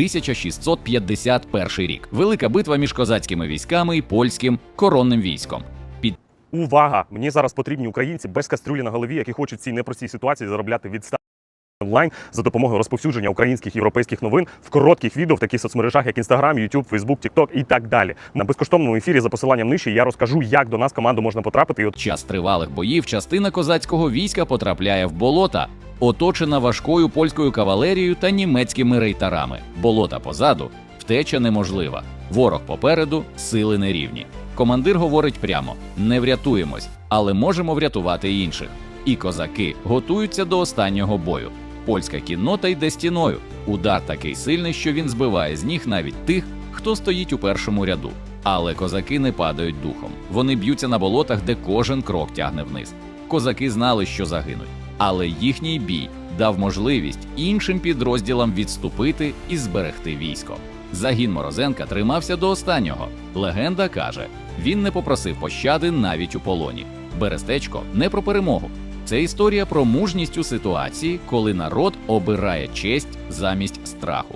1651 рік. Велика битва між козацькими військами і польським коронним військом. Під Увага! Мені зараз потрібні українці без кастрюлі на голові, які хочуть в цій непростій ситуації заробляти від 100 онлайн за допомогою розповсюдження українських європейських новин в коротких відео в таких соцмережах, як Instagram, YouTube, Facebook, TikTok і так далі. На безкоштовному ефірі за посиланням нижче я розкажу, як до нас команду можна потрапити. І от час тривалих боїв частина козацького війська потрапляє в болота, оточена важкою польською кавалерією та німецькими рейтарами. Болота позаду, втеча неможлива. Ворог попереду, сили нерівні. Командир говорить прямо: не врятуємось, але можемо врятувати інших. І козаки готуються до останнього бою. Польська кіннота йде стіною. Удар такий сильний, що він збиває з ніг навіть тих, хто стоїть у першому ряду. Але козаки не падають духом. Вони б'ються на болотах, де кожен крок тягне вниз. Козаки знали, що загинуть, але їхній бій дав можливість іншим підрозділам відступити і зберегти військо. Загін Морозенка тримався до останнього. Легенда каже: він не попросив пощади навіть у полоні. Берестечко не про перемогу. Це історія про мужність у ситуації, коли народ обирає честь замість страху.